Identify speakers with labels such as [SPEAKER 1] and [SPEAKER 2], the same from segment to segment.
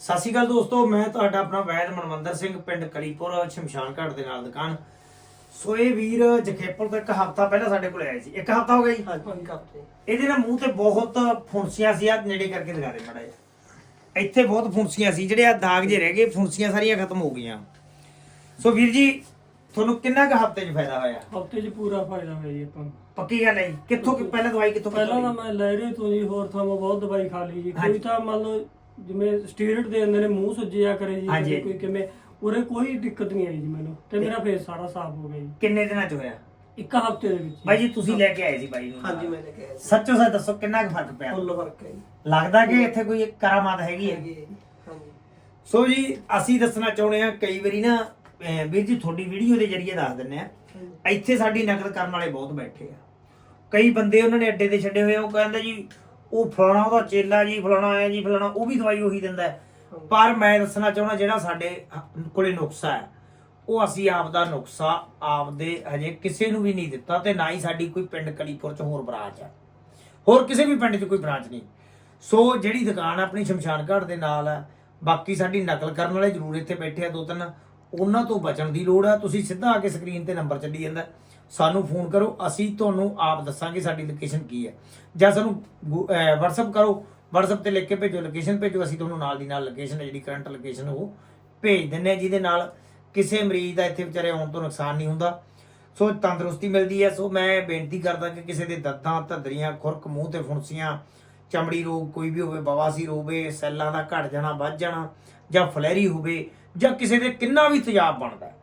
[SPEAKER 1] ਸਤਿ ਸ਼੍ਰੀ ਅਕਾਲ ਦੋਸਤੋ ਮੈਂ ਤੁਹਾਡਾ ਆਪਣਾ ਵੈਦ ਮਨਵੰਦਰ ਸਿੰਘ ਪਿੰਡ ਕਲੀਪੁਰ ਸ਼ਮਸ਼ਾਨ ਘਾਟ ਦੇ ਨਾਲ ਦੁਕਾਨ। ਸੋ ਇਹ ਵੀਰ ਜਖੇਪੁਰ ਤੋਂ ਇੱਕ ਹਫਤਾ ਪਹਿਲਾਂ ਸਾਡੇ ਕੋਲ ਆਇਆ ਸੀ ਇੱਕ ਹਫਤਾ ਹੋ ਗਿਆ ਜੀ?
[SPEAKER 2] ਹਾਂਜੀ ਹਫ਼ਤੇ।
[SPEAKER 1] ਇਹਦੇ ਨਾਲ ਮੂੰਹ ਤੇ ਬਹੁਤ ਫੁੰਸੀਆਂ ਸੀ ਆ ਨੇੜੇ ਕਰਕੇ ਦਿਖਾ ਦੇ ਮੜਾ ਇੱਥੇ ਬਹੁਤ ਫੁੰਸੀਆਂ ਸੀ ਜਿਹੜੇ ਆ ਦਾਗ ਜੇ ਰਹਿ ਗਏ ਫੁੰਸੀਆਂ ਸਾਰੀਆਂ ਖਤਮ ਹੋ ਗਈਆਂ। ਸੋ ਵੀਰ ਜੀ ਤੁਹਾਨੂੰ ਕਿੰਨਾ ਕੁ ਹਫ਼ਤੇ 'ਚ ਫਾਇਦਾ ਹੋਇਆ?
[SPEAKER 2] ਹਫ਼ਤੇ 'ਚ ਪੂਰਾ ਫਾਇਦਾ ਹੋਇਆ ਜੀ ਆਪਾਂ।
[SPEAKER 1] ਪੱਕੀ ਗੱਲ ਹੈ ਕਿੱਥੋਂ ਕਿ ਪਹਿਲਾਂ ਦਵਾਈ ਕਿੱਥੋਂ
[SPEAKER 2] ਪਹਿਲਾਂ ਤਾਂ ਮੈਂ ਲਹਿਰੇ ਤੋਂ ਜੀ ਹੋਰ ਥਾਂ ਬਹੁਤ ਦਵਾਈ ਖਾ ਲਈ ਜੀ। ਕੋਈ ਤਾਂ ਮੰਨ ਲਓ ਜਿਵੇਂ ਸਟੀਰੋਇਡ ਦੇ ਦਿੰਦੇ ਨੇ ਮੂੰਹ ਸੁੱਜਿਆ ਕਰੇ ਜੀ
[SPEAKER 1] ਹਾਂਜੀ।
[SPEAKER 2] ਕਦੇ ਕੋਈ ਕਿਵੇਂ ਉਰੇ ਕੋਈ ਦਿੱਕਤ ਨਹੀਂ ਆਈ ਜੀ ਮੈਨੂੰ। ਤੇ ਮੇਰਾ ਫੇਸ ਸਾਰਾ ਸਾਫ਼ ਹੋ ਗਿਆ ਜੀ।
[SPEAKER 1] ਕਿੰਨੇ ਦਿਨਾਂ 'ਚ ਹੋਇਆ?
[SPEAKER 2] ਇੱਕ ਹਫ਼ਤੇ ਦੇ ਵਿੱਚ
[SPEAKER 1] ਬਾਈ ਜੀ ਤੁਸੀਂ ਲੈ ਕੇ ਆਏ ਸੀ ਬਾਈ ਨੂੰ?
[SPEAKER 3] ਹਾਂਜੀ ਮੈਂ ਲੈ ਕੇ ਆਇਆ ਸੀ।
[SPEAKER 1] ਸੱਚੋ ਸੱਚ ਦੱਸੋ ਕਿੰਨਾ ਕੁ ਫ਼ਰਕ ਪਿਆ?
[SPEAKER 3] ਫੁੱਲ ਵਰਕ ਹੈ ਜੀ।
[SPEAKER 1] ਲੱਗਦਾ ਕਿ ਇੱਥੇ ਕੋਈ ਕਰਾਮਾਤ ਹੈਗੀ ਹੈ?
[SPEAKER 3] ਹੈਗੀ ਹੈ ਜੀ ਹਾਂਜੀ।
[SPEAKER 1] ਸੋ ਜੀ ਅਸੀਂ ਦੱਸਣਾ ਚਾਹੁੰਦੇ ਆ ਕਈ ਵਾਰੀ ਨਾ ਅਹ ਵੀਰ ਜੀ ਤੁਹਾਡੀ ਵੀਡੀਓ ਦੇ ਜਰੀਏ ਦੱਸ ਦਿੰਨੇ ਆ ਇੱਥੇ ਸਾਡੀ ਨਕਲ ਕਰਨ ਵਾਲੇ ਬਹੁਤ ਬੈਠੇ ਆ। ਕਈ ਬੰਦੇ ਉਹਨਾਂ ਨੇ ਅੱਡੇ ਤੇ ਛੱਡੇ ਹੋਏ ਆ ਉਹ ਕਹਿੰਦੇ ਜੀ ਉਹ ਫਲਾਣਾ ਉਹਦਾ ਚੇਲਾ ਜੀ, ਫਲਾਣਾ ਆਇਆ ਜੀ, ਫਲਾਣਾ, ਉਹ ਵੀ ਦਵਾਈ ਉਹੀ ਦਿੰਦਾ ਪਰ ਮੈਂ ਦੱਸਣਾ ਚਾਹੁੰਦਾ ਜਿਹੜਾ ਸਾਡੇ ਕੋਲੇ ਨੁਕਸਾ ਹੈ, ਉਹ ਅਸੀਂ ਆਪ ਦਾ ਨੁਕਸਾ ਆਪਦੇ ਹਜੇ ਕਿਸੇ ਨੂੰ ਵੀ ਨਹੀਂ ਦਿੱਤਾ ਤੇ ਨਾ ਹੀ ਸਾਡੀ ਕੋਈ ਪਿੰਡ ਕਲੀਪੁਰ ਚ ਹੋਰ ਬ੍ਰਾਂਚ ਹੈ। ਹੋਰ ਕਿਸੇ ਵੀ ਪਿੰਡ 'ਚ ਕੋਈ ਬ੍ਰਾਂਚ ਨਹੀਂ। ਸੋ ਜਿਹੜੀ ਦੁਕਾਨ ਆਪਣੀ ਸ਼ਮਸ਼ਾਨ ਘਾਟ ਦੇ ਨਾਲ ਹੈ, ਬਾਕੀ ਸਾਡੀ ਨਕਲ ਕਰਨ ਵਾਲੇ ਜ਼ਰੂਰ ਇੱਥੇ ਬੈਠੇ ਆ ਦੋ ਤਿੰਨ। ਉਹਨਾਂ ਤੋਂ ਬਚਣ ਦੀ ਲੋੜ ਹੈ ਤੁਸੀਂ ਸਿੱਧਾ ਆ ਕੇ ਸਕਰੀਨ ਤੇ ਨੰਬਰ ਚੱਲੀ ਜਾਂਦਾ। ਸਾਨੂੰ ਫੋਨ ਕਰੋ, ਅਸੀਂ ਤੁਹਾਨੂੰ ਆਪ ਦੱਸਾਂਗੇ ਸਾਡੀ ਲੋਕੇਸ਼ਨ ਕੀ ਹੈ। ਜਾਂ ਸਾਨੂੰ WhatsApp ਕਰੋ। WhatsApp ਤੇ ਲਿਖ ਕੇ ਭੇਜੋ ਲੋਕੇਸ਼ਨ ਭੇਜੋ, ਅਸੀਂ ਤੁਹਾਨੂੰ ਨਾਲ ਦੀ ਨਾਲ ਲੋਕੇਸ਼ਨ ਜਿਹੜੀ ਕਰੰਟ ਲੋਕੇਸ਼ਨ ਉਹ ਭੇਜ ਦਿੰਨੇ ਆ ਜਿਹਦੇ ਨਾਲ ਕਿਸੇ ਮਰੀਜ਼ ਦਾ ਇੱਥੇ ਵਿਚਾਰੇ ਆਉਣ ਤੋਂ ਨੁਕਸਾਨ ਨਹੀਂ ਹੁੰਦਾ। ਸੋ ਤੰਦਰੁਸਤੀ ਮਿਲਦੀ ਹੈ। ਸੋ ਮੈਂ ਬੇਨਤੀ ਕਰਦਾ ਕਿ ਕਿਸੇ ਦੇ ਦਰਦਾਂ ਧੱਦਰੀਆਂ, ਖੁਰਕ, ਮੂੰਹ ਤੇ ਫੁੰਸੀਆਂ ਚਮੜੀ ਰੋਗ ਕੋਈ ਵੀ ਹੋਵੇ ਬਵਾਸੀਰ ਹੋਵੇ, ਸੈੱਲਾਂ ਦਾ ਘਟ ਜਾਣਾ, ਵੱਧ ਜਾਣਾ, ਜਾਂ ਫਲੈਰੀ ਹੋਵੇ, ਜਾਂ ਕਿਸੇ ਦੇ ਕਿੰਨਾ ਵੀ ਤੇਜ਼ਾਬ ਬਣਦਾ। ਹੈ।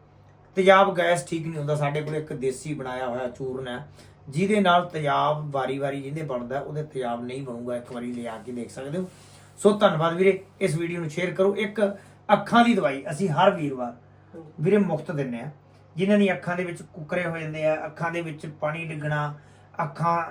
[SPEAKER 1] ਤੇਜ਼ਾਬ ਗੈਸ ਠੀਕ ਨਹੀਂ ਹੁੰਦਾ, ਸਾਡੇ ਕੋਲ ਇੱਕ ਦੇਸੀ ਬਣਾਇਆ ਹੋਇਆ ਚੂਰਨ ਹੈ, ਜਿਹਦੇ ਨਾਲ ਤੇਜ਼ਾਬ ਵਾਰੀ-ਵਾਰੀ ਜਿਹਦੇ ਬਣਦਾ, ਉਹਦੇ ਤੇਜ਼ਾਬ ਨਹੀਂ ਬਣੂਗਾ, ਇੱਕ ਵਾਰੀ ਲਿਆ ਕੇ ਦੇਖ ਸਕਦੇ ਹੋ। ਸੋ ਧੰਨਵਾਦ ਵੀਰੇ, ਇਸ ਵੀਡੀਓ ਨੂੰ ਸ਼ੇਅਰ ਕਰੋ। ਇੱਕ ਅੱਖਾਂ ਦੀ ਦਵਾਈ, ਅਸੀਂ ਹਰ ਵੀਰਵਾਰ ਵੀਰੇ ਮੁਫਤ ਦਿੰਨੇ ਆ ਜਿਨ੍ਹਾਂ ਦੀ ਅੱਖਾਂ ਦੇ ਵਿੱਚ ਕੁੱਕਰੇ ਹੋ ਜਾਂਦੇ ਆ, ਅੱਖਾਂ ਦੇ ਵਿੱਚ ਪਾਣੀ ਡਿੱਗਣਾ, ਅੱਖਾਂ